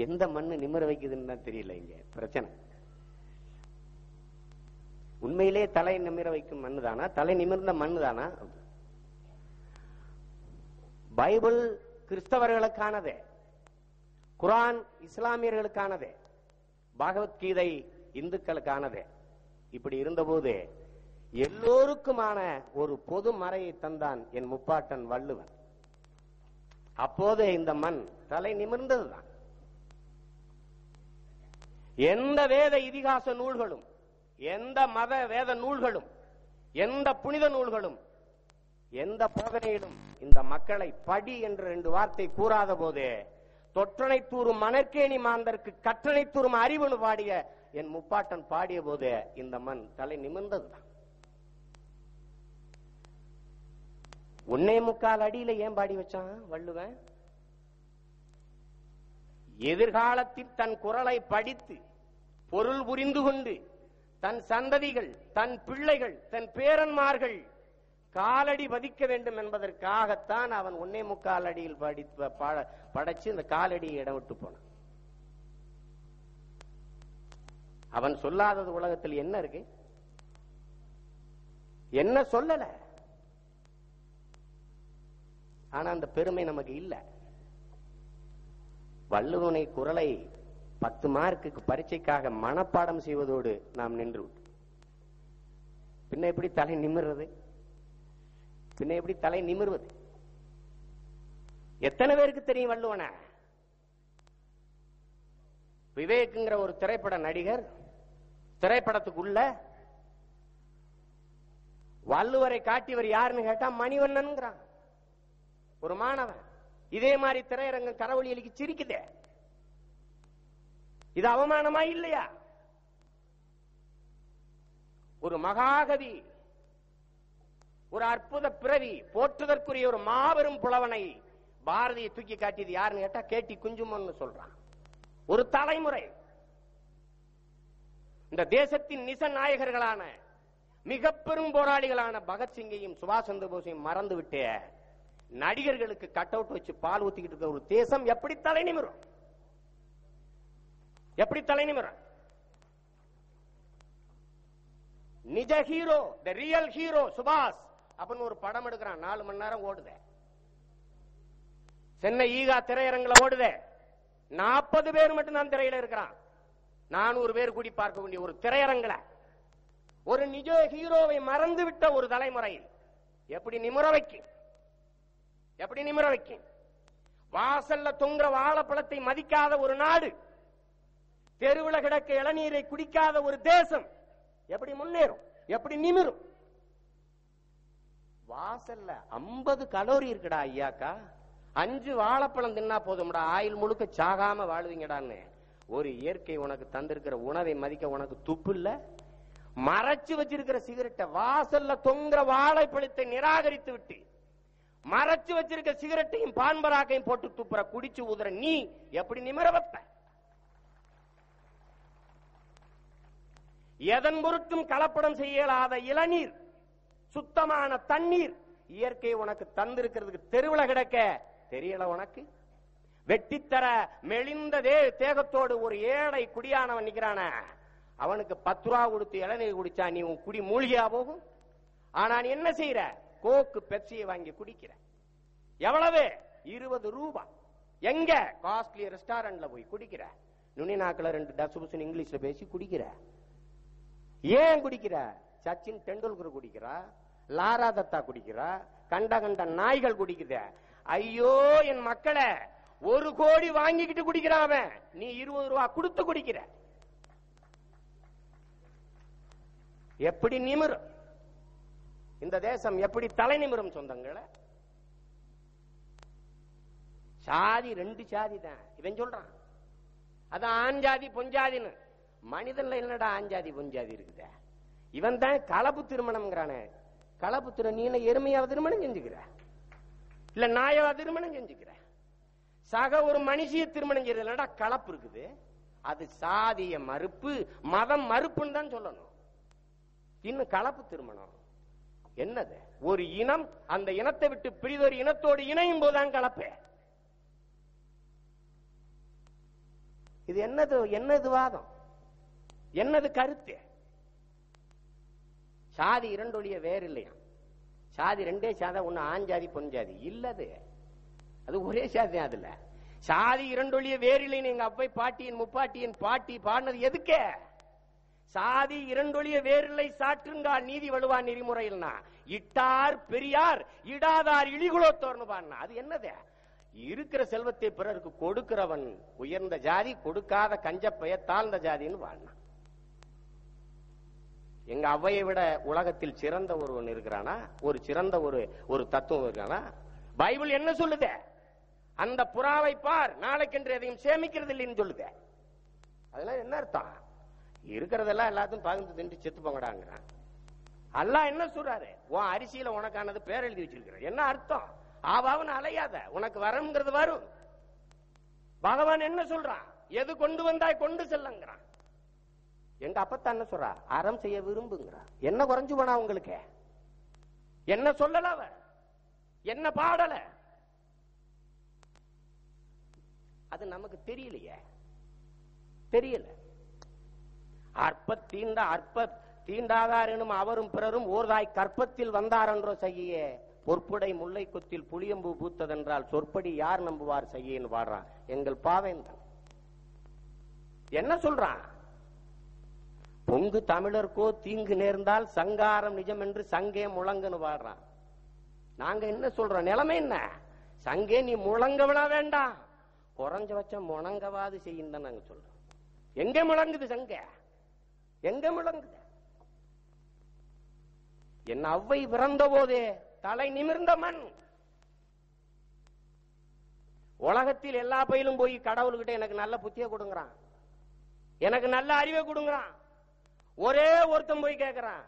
எந்த மண்ணு நிமிர வைக்குதுன்னு தான் தெரியல இங்க. பிரச்சனை. உண்மையிலே தலை நிமிர வைக்கும் மண்ணு தானா தலை நிமிர்ந்த மண்ணு தானா பைபிள் கிறிஸ்தவர்களுக்கானதே. குரான் இஸ்லாமியர்களுக்கானதே. பகவத்கீதை இந்துக்களுக்கானதே. இப்படி இருந்தபோது எல்லோருக்குமான ஒரு பொது மறையை தந்தான் என் முப்பாட்டன் வள்ளுவன். அப்போதே இந்த மண் தலை நிமிர்ந்ததுதான். எந்த வேத இதிகாச நூல்களும் எந்த மத வேத நூல்களும் எந்த புனித நூல்களும் எந்த போதனையிலும் இந்த மக்களை படி என்ற ரெண்டு வார்த்தை கூறாத போதே தொற்றனை தூறும் மணற்கேணி மாந்தருக்கு கற்றனை தூறும் அறிவுன்னு பாடிய என் முப்பாட்டன் பாடிய போது இந்த மண் தலை நிமிர்ந்ததுதான். ஒன்னே முக்கால் அடியில ஏன் பாடி வச்சான் வள்ளுவன்? எதிர்காலத்தில் தன் குரலை படித்து பொருள் புரிந்து கொண்டு தன் சந்ததிகள் தன் பிள்ளைகள் தன் பேரன்மார்கள் காலடி பதிக்க வேண்டும் என்பதற்காகத்தான் அவன் ஒன்னே முக்கால் அடியில் படித்து படைச்சு இந்த காலடியை இடம் விட்டு போனான். அவன் சொல்லாதது உலகத்தில் என்ன இருக்கு? என்ன சொல்லல? ஆனா அந்த பெருமை நமக்கு இல்ல. வள்ளுவனை குரலை பத்து மார்க்குக்கு பரீட்சைக்காக மனப்பாடம் செய்வதோடு நாம் நின்று விட்டோம். பின்ன எப்படி தலை நிமிர்றது? பின்ன எப்படி தலை நிமிர்வது? எத்தனை பேருக்கு தெரியும் வள்ளுவன? விவேக்குங்கிற ஒரு திரைப்பட நடிகர் திரைப்படத்துக்குள்ள வள்ளுவரை காட்டியவர் யாருன்னு கேட்டா மணிவண்ணன் ஒரு மாணவன். இதே மாதிரி திரையரங்கம் கரவொலி அலிக்கு சிரிக்குதே. இது அவமானமா இல்லையா? ஒரு மகாகவி ஒரு அற்புத பிறவி போற்றுதற்குரிய ஒரு மாபெரும் புலவனை பாரதியை தூக்கி காட்டியது யாருன்னு கேட்டா கேட்டி குஞ்சுமன்னு சொல்றான். ஒரு தலைமுறை. இந்த தேசத்தின் நிச நாயகர்களான மிக பெரும் போராளிகளான பகத்சிங்கையும் சுபாஷ் சந்திர போஸையும் மறந்து விட்டே நடிகர்களுக்கு கட் அவுட் வச்சு பால் ஊத்திக்கிட்டு இருக்க ஒரு தேசம் எப்படி தலை நிமிரும்? எப்படி தலை நிமிரும் நிஜ ஹீரோ த ரியல் ஹீரோ சுபாஷ் அப்படின்னு ஒரு படம் எடுக்கிறான். நாலு மணி நேரம் ஓடுதே. சென்னை ஈகா திரையரங்குல ஓடுதே. நாற்பது பேர் மட்டும் தான் திரையில இருக்கிறான். நானூறு பேர் கூடி பார்க்க வேண்டிய ஒரு திரையரங்கில. ஒரு நிஜ ஹீரோவை மறந்து விட்ட ஒரு தலைமுறை எப்படி நிமிர வைக்கும்? எப்படி நிமிர வைக்கும்? வாசல்ல தொங்குற வாழைப்பழத்தை மதிக்காத ஒரு நாடு. தெருவில் கிடக்க இளநீரை குடிக்காத ஒரு தேசம் எப்படி முன்னேறும்? எப்படி நிமிரும்? வாசல்ல 50 கலோரி இருக்குடா ஐயாக்கா. அஞ்சு வாழைப்பழம் தின்னா போதும்டா. ஆயில் முழுக்க சாகாம வாழ்வீங்கடான்னு. ஒரு இயற்கை உனக்கு தந்திருக்கிற உணவை மதிக்க உனக்கு துப்பு இல்ல. மறைச்சு வச்சிருக்கிற சிகரெட்டை வாசல்ல தொங்குற வாழைப்பழத்தை நிராகரித்து விட்டு மறைச்சு வச்சிருக்க சிகரெட்டையும் பான்பராக்கையும் போட்டு துப்புற குடிச்சு ஊதுற நீ எப்படி நிமிர எதன் பொருட்டும் கலப்படம் செய்யலாத இளநீர் சுத்தமான தண்ணீர் இயற்கை உனக்கு தந்திருக்கிறதுக்கு தெருவில் கிடக்க தெரியல உனக்கு? வெட்டித்தர மெலிந்த தே தேகத்தோடு ஒரு ஏழை குடியானவன் நிக்கிறான? அவனுக்கு பத்து ரூபா கொடுத்து இளநீர் குடிச்சா நீ உன் குடி மூழ்கியா போகும்? ஆனா நீ என்ன செய்யற கோக்கு பெப்சியை வாங்கி குடிக்கிற. எவ்வளவு? இருபது ரூபா. எங்க? காஸ்ட்லி ரெஸ்டாரண்ட்ல போய் குடிக்கிற. நுனி நாக்குல ரெண்டு டசு புசுன்னு இங்கிலீஷ்ல பேசி குடிக்கிற. ஏன் குடிக்கிற? சச்சின் டெண்டுல்கர் குடிக்கிறா? லாரா தத்தா குடிக்கிறா? கண்ட கண்ட நாய்கள் குடிக்குத. ஐயோ என் மக்களை ஒரு கோடி வாங்கிக்கிட்டு குடிக்கிறான் அவன். நீ இருபது ரூபா கொடுத்து குடிக்கிற. எப்படி நிமிரும்? இந்த தேசம் எப்படி தலை நிமிரும் சொந்தங்களை? சாதி ரெண்டு சாதி தான் இவன் சொல்றான். அது ஆண் ஜாதி பொஞ்சாதின்னு மனிதன்ல என்னடா அஞ்சாதி பொஞ்சாதி இருக்குதே? இவன் தான் கலப்பு திருமணம்ங்கிறானே. கலப்பு திரு நீ என்ன எருமையாவ திருமணம் செஞ்சுக்கிற? இல்ல நாயாவ திருமணம் செஞ்சுக்கிற? சக ஒரு மனுஷிய திருமணம் செய்யறது கலப்பு இருக்குது. அது சாதிய மறுப்பு மதம் மறுப்புன்னு தான் சொல்லணும். இன்னும் கலப்பு திருமணம். என்னது? ஒரு இனம் அந்த இனத்தை விட்டு பிரிதொரு இனத்தோடு இணையும் போதுதான் கலப்பு. இது என்னது என்னது வாதம்? என்னது கருத்து? சாதி இரண்டொழிய வேறு இல்லையா சாதி ரெண்டே சாதா ஒண்ணு ஆண் ஜாதி பொன் ஜாதி இல்லது. அது ஒரே சாதி தான் அதுல. சாதி இரண்டொழிய வேறு இல்லைன்னு எங்க அப்பை பாட்டியின் முப்பாட்டியின் பாட்டி பாடினது எதுக்கே? சாதி இரண்டொழிய வேறில்லை சாற்றுங்கால் நீதி வலுவா நெறிமுறையில்னா. இட்டார் பெரியார் இடாதார் இழிகுலத்தோர்னு பாடினா. அது என்னது? இருக்கிற செல்வத்தை பிறருக்கு கொடுக்கிறவன் உயர்ந்த ஜாதி கொடுக்காத கஞ்ச பெயர் தாழ்ந்த ஜாதின்னு பாடினான் எங்க அவையை விட உலகத்தில் சிறந்த ஒருவன் இருக்கிறானா? ஒரு சிறந்த ஒரு ஒரு தத்துவம் இருக்கானா பைபிள் என்ன சொல்லுது? அந்த புறாவை பார் நாளைக்கென்று எதையும் சேமிக்கிறது இல்லைன்னு சொல்லுது. அதெல்லாம் என்ன அர்த்தம்? இருக்கிறதெல்லாம் எல்லாத்தையும் பகிர்ந்து தின்று செத்து போங்கடாங்கிறான். அல்லா என்ன சொல்றாரு? உன் அரிசியில உனக்கானது பேர் எழுதி வச்சிருக்கிற என்ன அர்த்தம்? ஆவாவுன்னு அலையாத. உனக்கு வரம்ங்கிறது வரும். பகவான் என்ன சொல்றான்? எது கொண்டு வந்தாய் கொண்டு செல்லுங்கிறான். எங்க அப்பத்தான் என்ன சொல்றா அறம் செய்ய விரும்புங்கிறா. என்ன குறைஞ்சு போனா உங்களுக்கு? என்ன சொல்லல அவ? என்ன பாடல? அது நமக்கு தெரியலையே. தெரியல. அற்ப தீண்ட அற்ப தீண்டாதார் எனும் அவரும் பிறரும் ஓர்தாய் கற்பத்தில் வந்தார் என்றோ செய்ய. பொற்புடை முல்லை கொத்தில் புளியம்பு பூத்ததென்றால் சொற்படி யார் நம்புவார் செய்யன்னு பாடுறான். எங்கள் பாவேந்தன். என்ன சொல்றான்? பொங்கு தமிழர்க்கோ தீங்கு நேர்ந்தால் சங்காரம் நிஜம் என்று சங்கே முழங்குன்னு பாடுறான் நாங்க என்ன சொல்றோம்? நிலைமை என்ன? சங்கே நீ முழங்க விட வேண்டாம். குறைஞ்ச வச்ச முழங்கவாது செய்யும் நாங்க சொல்றோம். எங்க முழங்குது சங்க? எங்க முழங்குது? என் அவ்வை பிறந்த போதே தலை நிமிர்ந்த மண். உலகத்தில் எல்லா பயிலும் போய் கடவுள்கிட்ட எனக்கு நல்ல புத்திய கொடுங்கிறான். எனக்கு நல்ல அறிவை கொடுங்கிறான். ஒரே ஒருத்தன் போய் கேட்கிறான்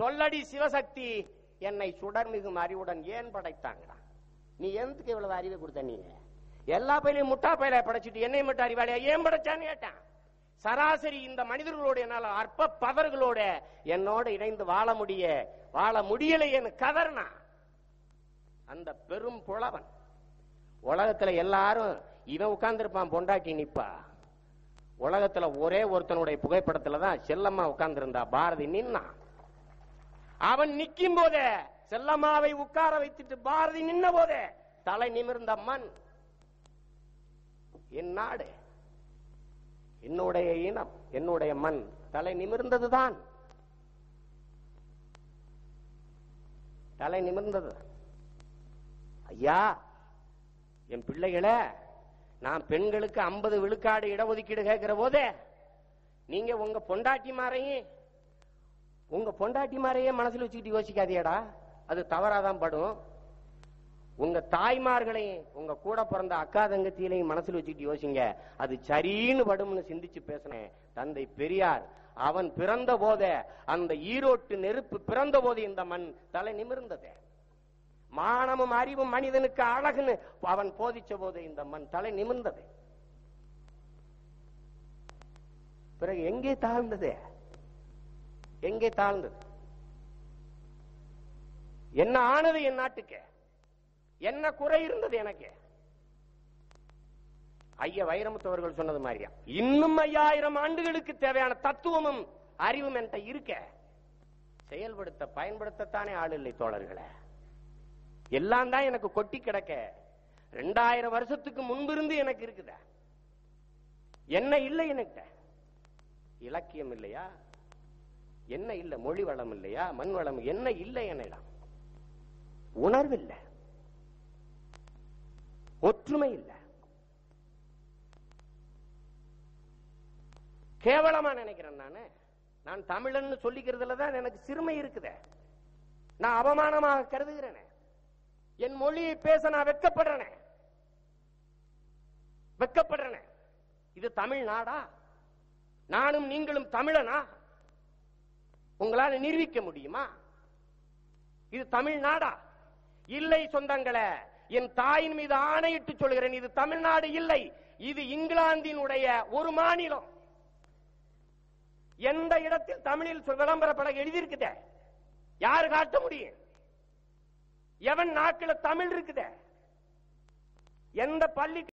சொல்லடி சிவசக்தி என்னை சுடர்மிகும் அறிவுடன் ஏன் படைத்தாங்கடா நீ எந்தக்கு இவ்வளவு அறிவை கொடுத்த நீ? எல்லா பயிலையும் முட்டா பயில படைச்சிட்டு என்னை மட்டும் அறிவாளியா? ஏன் படைச்சான்னு கேட்டான். சராசரி இந்த மனிதர்களோட என்னால அற்ப பதர்களோட என்னோட இணைந்து வாழ முடிய வாழ முடியலையேன்னு கதர்னா அந்த பெரும் புலவன். உலகத்துல எல்லாரும் இவன் உட்கார்ந்திருப்பான் பொண்டாட்டி நிப்பா. உலகத்துல ஒரே ஒருத்தனுடைய புகைப்படத்துல தான் செல்லம்மா உட்கார்ந்திருந்தா. பாரதி நின்னா. அவன் நிக்கும் போதே செல்லம்மாவை உட்கார வைத்துட்டு பாரதி நின்ன போதே தலை நிமிர்ந்த மண். என் நாடு என்னுடைய இனம் என்னுடைய மண் தலை நிமிர்ந்ததுதான். தலை நிமிர்ந்தது. ஐயா என் பிள்ளைகளே நான் பெண்களுக்கு ஐம்பது விழுக்காடு இடஒதுக்கீடு கேட்கிற போதே நீங்க உங்க பொண்டாட்டி மாறையும் உங்க பொண்டாட்டி மாறையே மனசுல வச்சுக்கிட்டு யோசிக்காதியடா அது தவறாதான் படும். உங்க தாய்மார்களையும் உங்க கூட பிறந்த அக்கா தங்கத்திலையும் மனசுல வச்சுக்கிட்டு யோசிங்க. அது சரின்னு படும்னு சிந்திச்சு பேசினேன். தந்தை பெரியார் அவன் பிறந்த போதே அந்த ஈரோட்டு நெருப்பு பிறந்த போது இந்த மண் தலை நிமிர்ந்ததே. மானமும் அறிவும் மனிதனுக்கு அழகுன்னு அவன் போதிச்ச போது இந்த மண் தலை நிமிர்ந்தது. பிறகு எங்கே தாழ்ந்தது? எங்கே தாழ்ந்தது? என்ன ஆனது என் நாட்டுக்கு? என்ன குறை இருந்தது எனக்கு? ஐயா வைரமுத்தவர்கள் சொன்னது மாதிரியா? இன்னும் ஐயாயிரம் ஆண்டுகளுக்கு தேவையான தத்துவமும் அறிவும் என்கிட்ட இருக்க. செயல்படுத்த பயன்படுத்தத்தானே ஆள் இல்லை தோழர்களே. எல்லாம் தான் எனக்கு கொட்டி கிடக்க. ரெண்டாயிரம் வருஷத்துக்கு முன்பிருந்து எனக்கு இருக்குத? என்ன இல்லை எனக்கிட்ட இலக்கியம் இல்லையா? என்ன இல்லை? மொழி வளம் இல்லையா? மண் வளம் என்ன இல்லை என்னிடம்? உணர்வில்லை ஒற்றுமை இல்லை. கேவலமா நினைக்கிறேன் நானு. நான் தமிழன்னு சொல்லிக்கிறதுல தான் எனக்கு சிறுமை இருக்குதே. நான் அவமானமாக கருதுகிறேனே. என் மொழியை பேச நான் வெட்கப்படுறேன். வெக்கப்படுறேனே இது தமிழ்நாடா? நானும் நீங்களும் தமிழனா? உங்களால நிரூபிக்க முடியுமா? இது தமிழ்நாடா? இல்லை சொந்தங்களே என் தாயின் மீது ஆணையிட்டு சொல்கிறேன் இது தமிழ்நாடு இல்லை. இது இங்கிலாந்தினுடைய ஒரு மாநிலம். எந்த இடத்தில் தமிழில் சொ- விளம்பரப்பட எழுதியிருக்குதே? யார் காட்ட முடியும்? எவன் நாக்கில தமிழ் இருக்குதே? எந்த பள்ளி